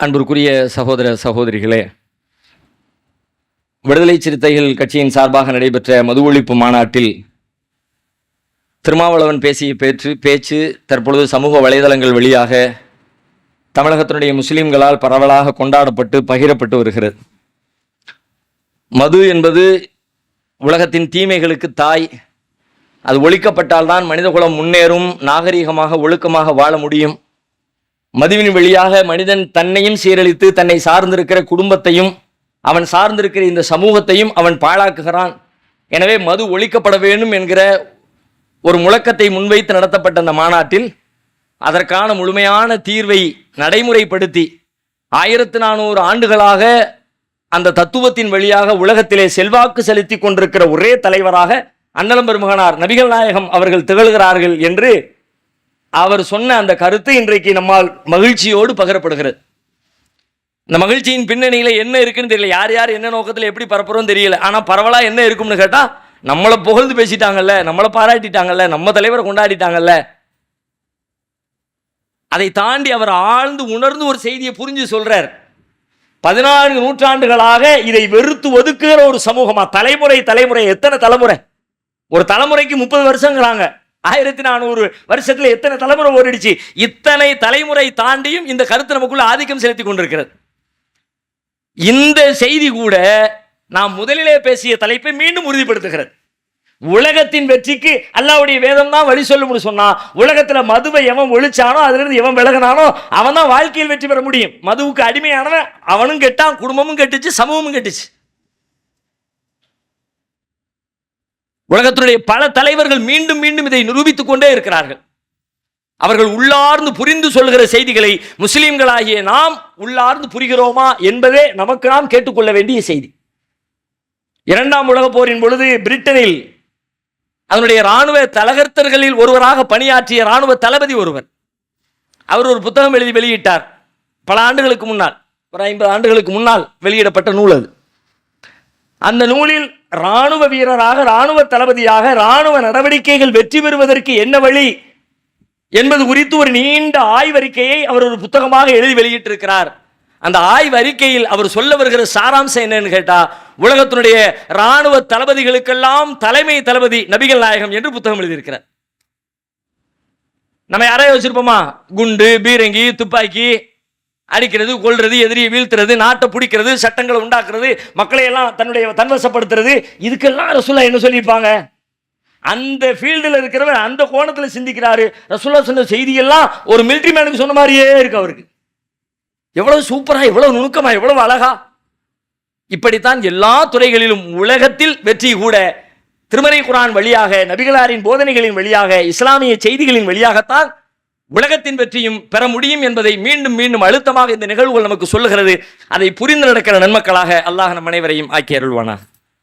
அன்பிற்குரிய சகோதர சகோதரிகளே விடுதலை சிறுத்தைகள் கட்சியின் சார்பாக நடைபெற்ற மது ஒழிப்பு மாநாட்டில் திருமாவளவன் பேசிய பேச்சு பேச்சு தற்பொழுது சமூக வலைதளங்கள் வழியாக தமிழகத்தினுடைய முஸ்லிம்களால் பரவலாக கொண்டாடப்பட்டு பகிரப்பட்டு வருகிறது. மது என்பது உலகத்தின் தீமைகளுக்கு தாய். அது ஒழிக்கப்பட்டால்தான் மனிதகுலம் முன்னேறும் நாகரீகமாக ஒழுக்கமாக வாழ முடியும். மதுவின் வழியாக மனிதன் தன்னையும் சீரழித்து தன்னை சார்ந்திருக்கிற குடும்பத்தையும் அவன் சார்ந்திருக்கிற இந்த சமூகத்தையும் அவன் பாழாக்குகிறான். எனவே மது ஒழிக்கப்பட வேண்டும் என்கிற ஒரு முழக்கத்தை முன்வைத்து நடத்தப்பட்ட அந்த மாநாட்டில் அதற்கான முழுமையான தீர்வை நடைமுறைப்படுத்தி ஆயிரத்து நானூறு ஆண்டுகளாக அந்த தத்துவத்தின் வழியாக உலகத்திலே செல்வாக்கு செலுத்தி கொண்டிருக்கிற ஒரே தலைவராக அன்னலம் பெருமகனார் நபிகள் நாயகம் அவர்கள் திகழ்கிறார்கள் என்று அவர் சொன்ன அந்த கருத்து இன்றைக்கு நம்மால் மகிழ்ச்சியோடு பகரப்படுகிறது. இந்த மகிழ்ச்சியின் பின்னணியில் என்ன இருக்குன்னு தெரியல. யார் யார் என்ன நோக்கத்தில் எப்படி பரப்புறோம் தெரியல. ஆனால் பரவலாக என்ன இருக்கும்னு கேட்டால் நம்மளை புகழ்ந்து பேசிட்டாங்கல்ல நம்மளை பாராட்டிட்டாங்கல்ல நம்ம தலைவரை கொண்டாடிட்டாங்கல்ல. அதை தாண்டி அவர் ஆழ்ந்து உணர்ந்து ஒரு செய்தியை புரிஞ்சு சொல்றார். பதினான்கு நூற்றாண்டுகளாக இதை வெறுத்து ஒதுக்குகிற ஒரு சமூகமா? தலைமுறை தலைமுறை எத்தனை தலைமுறை? ஒரு தலைமுறைக்கு முப்பது வருஷங்கிறாங்க. ஆயிரத்தி நானூறு வருஷத்தில் எத்தனை தலைமுறை ஓடிடுச்சு? இத்தனை தலைமுறை தாண்டியும் இந்த கருத்து நமக்குள்ள ஆதிக்கம் செலுத்தி கொண்டிருக்கிறது. இந்த செய்தி கூட நாம் முதலிலே பேசிய தலைப்பை மீண்டும் உறுதிப்படுத்துகிறது. உலகத்தின் வெற்றிக்கு அல்லாவுடைய வேதம் தான் வழி சொல்லும்னு சொன்னா உலகத்துல மதுவை எவன் ஒழிச்சானோ அதுல இருந்து எவன் விலகினானோ அவன் தான் வாழ்க்கையில் வெற்றி பெற முடியும். மதுவுக்கு அடிமையானவன் அவனும் கெட்டான் குடும்பமும் கெட்டுச்சு சமூகமும் கெட்டுச்சு. உலகத்தினுடைய பல தலைவர்கள் மீண்டும் மீண்டும் இதை நிரூபித்துக் கொண்டே இருக்கிறார்கள். அவர்கள் உள்ளார்ந்து புரிந்து சொல்கிற செய்திகளை முஸ்லிம்களாகிய நாம் உள்ளார்ந்து புரிகிறோமா என்பதே நமக்கு நாம் கேட்டுக்கொள்ள வேண்டிய செய்தி. இரண்டாம் உலகப் போரின் பொழுது பிரிட்டனில் அதனுடைய இராணுவ தலகர்த்தர்களில் ஒருவராக பணியாற்றிய இராணுவ தளபதி ஒருவர். அவர் ஒரு புத்தகம் எழுதி வெளியிட்டார். பல ஆண்டுகளுக்கு முன்னால் ஒரு ஐம்பது ஆண்டுகளுக்கு முன்னால் வெளியிடப்பட்ட நூல் அது. அந்த நூலில் இராணுவ வீரராக இராணுவ தளபதியாக இராணுவ நடவடிக்கைகள் வெற்றி பெறுவதற்கு என்ன வழி என்பது குறித்து ஒரு நீண்ட ஆய்வறிக்கையை அவர் ஒரு புத்தகமாக எழுதி வெளியிட்டிருக்கிறார். அந்த ஆய்வறிக்கையில் அவர் சொல்ல வருகிற சாராம்சம் என்னன்னு கேட்டா உலகத்தினுடைய இராணுவ தளபதிகளுக்கெல்லாம் தலைமை தளபதி நபிகள் நாயகம் என்று புத்தகம் எழுதியிருக்கிறார். நம்ம யாரையும் வச்சிருப்போமா? குண்டு பீரங்கி துப்பாக்கி அடிக்கிறது கொள்றது எதிரியை வீழ்த்துறது நாட்டை பிடிக்கிறது சட்டங்களை உண்டாக்குறது மக்களை எல்லாம் தன்னுடைய தன்வசப்படுத்துறது இதுக்கெல்லாம் ரசுல்லா என்ன சொல்லியிருப்பாங்க? அந்த ஃபீல்டில் இருக்கிறவர் அந்த கோணத்தில் சிந்திக்கிறாரு. ரசுல்லா சொன்ன செய்தியெல்லாம் ஒரு மிலிட்ரி மேனுக்கு சொன்ன மாதிரியே இருக்கு அவருக்கு. எவ்வளவு சூப்பராக எவ்வளவு நுணுக்கமா எவ்வளவு அழகா. இப்படித்தான் எல்லா துறைகளிலும் உலகத்தில் வெற்றி கூட திருமறை குரான் வழியாக நபிகளாரின் போதனைகளின் வழியாக இஸ்லாமிய செய்திகளின் வழியாகத்தான் உலகத்தின் வெற்றியும் பெற முடியும் என்பதை மீண்டும் மீண்டும் அழுத்தமாக இந்த நிகழ்வுகள் நமக்கு சொல்லுகிறது. அதை புரிந்து நடக்கிற நன்மக்களாக அல்லாஹ் நம் அனைவரையும் ஆக்கி அருள்வானா